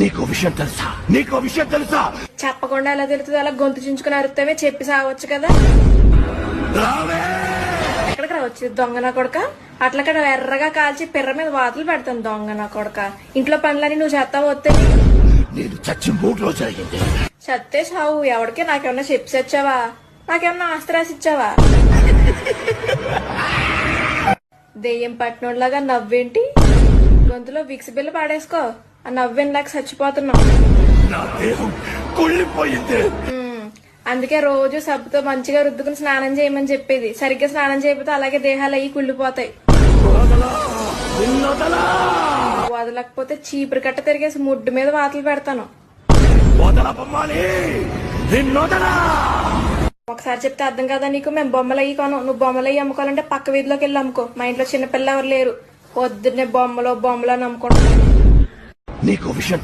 నీకు విషయం తెలుసా? నీకు విషయం తెలుసా? చెప్పకుండా ఎలా తెలుస్తుంది? అలా గొంతు చించుకుని అరుస్తామే చెప్పి సావచ్చు కదా. ఎక్కడికి రావచ్చు? దొంగ నా కొడక? అట్లక్కడ ఎర్రగా కాల్చి పిర్ర మీద వాతలు పెడతాను దొంగ నా కొడక. ఇంట్లో పనులని నువ్వు చేస్తావు వస్తే? నేను చచ్చి మూడు సత్తే సావు ఎవడికి? నాకేమన్నా చెప్పి వచ్చావా నాకేమన్నా ఆస్తి రాసి ఇచ్చావా? దెయ్యం పట్టినోళ్ళగా నవ్వేంటి? గొంతులో విక్స్ బిల్ల పాడేసుకో. ఆ నవ్వేలాగా చచ్చిపోతున్నావు. నా దేహం కుళ్ళిపోయింది. ఉమ్, అందుకే రోజు సబ్బుతో మంచిగా రుద్దుకుని స్నానం చేయమని చెప్పేది. సరిగ్గా స్నానం చేయకపోతే అలాగే దేహాలు అయ్యి కుళ్ళిపోతాయి. వదలకపోతే చీపురు కట్ట తిరిగేసి ముడ్డు మీద వాతలు పెడతాను. ఒకసారి చెప్తే అర్థం కదా నీకు? మేము బొమ్మలు అయ్యి కొను. నువ్వు బొమ్మలు అయ్యి అమ్ముకోవాలంటే పక్క వీధిలోకి వెళ్ళి అమ్ముకో. మా ఇంట్లో చిన్నపిల్ల ఎవరు లేరు. పొద్దున్నే బొమ్మలో బొమ్మలో అని అమ్ముకుంటున్నాను నీకు విషయం